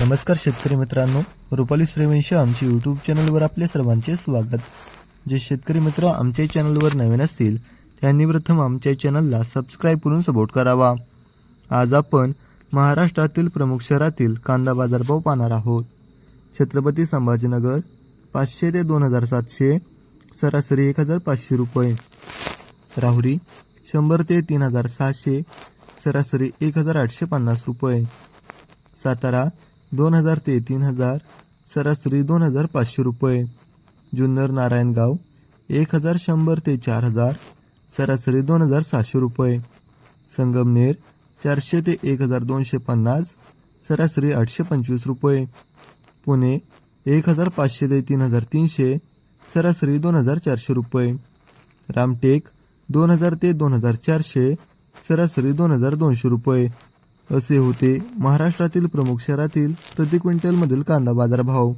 नमस्कार शेतकरी मित्रांनो. रुपाली सूर्यवंशी आमच्या यूट्यूब चॅनलवर आपले सर्वांचे स्वागत. जे शेतकरी मित्र आमच्या चॅनलवर नवीन असतील त्यांनी प्रथम आमच्या चॅनलला सबस्क्राईब करून सपोर्ट करावा. आज आपण महाराष्ट्रातील प्रमुख शहरातील कांदा बाजारभाव पाहणार आहोत. छत्रपती संभाजीनगर पाचशे ते दोन हजार सातशे सरासरी एक हजार पाचशे रुपये. राहुरी शंभर ते तीन हजार सहाशे सरासरी एक हजार आठशे पन्नास रुपये. सातारा दोन हजार ते तीन हजार सरासरी दोन हजार पाचशे रुपये. जुन्नर नारायणगाव एक हजार शंभर ते चार हजार सरासरी दोन हजार सहाशे रुपये. संगमनेर चारशे ते एक हजार दोनशे पन्नास सरासरी आठशे पंचवीस रुपये. पुणे एक हजार पाचशे ते तीन हजार तीनशे सरासरी दोन हजार चारशे रुपये. रामटेक दोन हजार ते दोन हजार चारशे सरासरी दोन हजार दोनशे रुपये. असे होते. महाराष्ट्रातील प्रमुख शहरातील प्रति क्विंटलमधील कांदा बाजार भाव